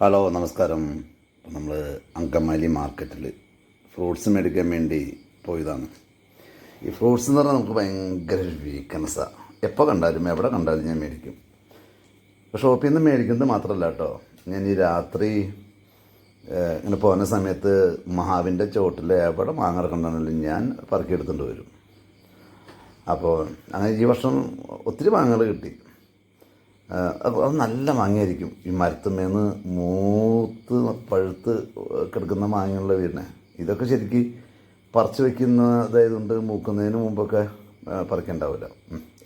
Hello നമസ്കാരം. നമ്മൾ അങ്കമാലി മാർക്കറ്റിൽ ഫ്രൂട്ട്സ് മേടിക്കാൻ വേണ്ടി പോയതാണ്. ഈ ഫ്രൂട്ട്സ് എന്ന് പറഞ്ഞാൽ നമുക്ക് ഭയങ്കര വീക്ക്നെസ്സാണ് എപ്പോൾ കണ്ടാലും എവിടെ കണ്ടാലും ഞാൻ മേടിക്കും. ഷോപ്പിൽ നിന്ന് മേടിക്കുന്നത് മാത്രമല്ല കേട്ടോ ഞാൻ ഈ രാത്രി ഇങ്ങനെ പോകുന്ന സമയത്ത് മഹാവിന്റെ ചോട്ടിൽ എവിടെ മാങ്ങ കണ്ടാണെങ്കിലും ഞാൻ പറക്കിയെടുത്തുകൊണ്ട് വരും. അപ്പോൾ അങ്ങനെ ഈ വർഷം ഒത്തിരി മാങ്ങകൾ കിട്ടി. അത് നല്ല മാങ്ങയായിരിക്കും. ഈ മരത്തുമേന്ന് മൂത്ത് പഴുത്ത് കിടക്കുന്ന മാങ്ങയുള്ള വീടിനെ ഇതൊക്കെ ശരിക്ക് പറിച്ച് വെക്കുന്നതായതുകൊണ്ട് മൂക്കുന്നതിന് മുമ്പൊക്കെ പറിക്കണ്ടാവില്ല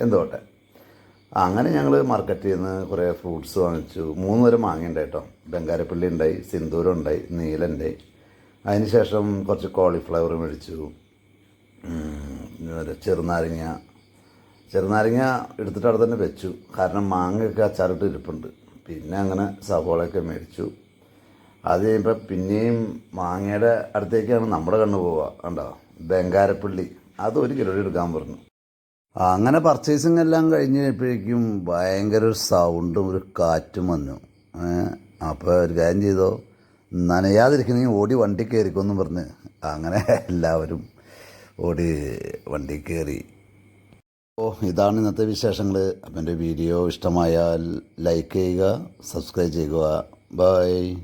എന്തോട്ടെ അങ്ങനെ ഞങ്ങൾ മാർക്കറ്റിൽ നിന്ന് കുറേ ഫ്രൂട്ട്സ് വാങ്ങിച്ചു. മൂന്ന് തരം മാങ്ങ കേട്ടോ. ബംഗാരപ്പള്ളി ഉണ്ടായി സിന്ദൂരം ഉണ്ടായി നീല ഉണ്ടായി അതിന് ശേഷം കുറച്ച് കോളിഫ്ലവർ മേടിച്ചു. ചെറുനാരങ്ങ ചെറുനാരങ്ങ എടുത്തിട്ട് അവിടെ തന്നെ വെച്ചു. കാരണം മാങ്ങയൊക്കെ അച്ചാറിട്ട് ഇരിപ്പുണ്ട്. പിന്നെ അങ്ങനെ സവോളയൊക്കെ മേടിച്ചു. അത് കഴിയുമ്പോൾ പിന്നെയും മാങ്ങയുടെ അടുത്തേക്കാണ് നമ്മുടെ കണ്ണ് പോവുക. കണ്ടോ? ബംഗാരപ്പള്ളി. അത് ഒരു കിലോ എടുക്കാൻ പറഞ്ഞു. അങ്ങനെ പർച്ചേസിങ് എല്ലാം കഴിഞ്ഞ് കഴിഞ്ഞപ്പോഴേക്കും ഭയങ്കര ഒരു സൗണ്ടും ഒരു കാറ്റും വന്നു. അപ്പോൾ ഒരു കാര്യം ചെയ്തോ? നനയാതിരിക്കണമെങ്കിൽ ഓടി വണ്ടി കയറിക്കൊന്നും പറഞ്ഞ്. അങ്ങനെ എല്ലാവരും ഓടി വണ്ടി കയറി. ഓ ഇതാണ് ഇന്നത്തെ വിശേഷങ്ങൾ അപ്പം എന്റെ വീഡിയോ ഇഷ്ടമായാൽ ലൈക്ക് ചെയ്യുക സബ്സ്ക്രൈബ് ചെയ്യുക. ബൈ.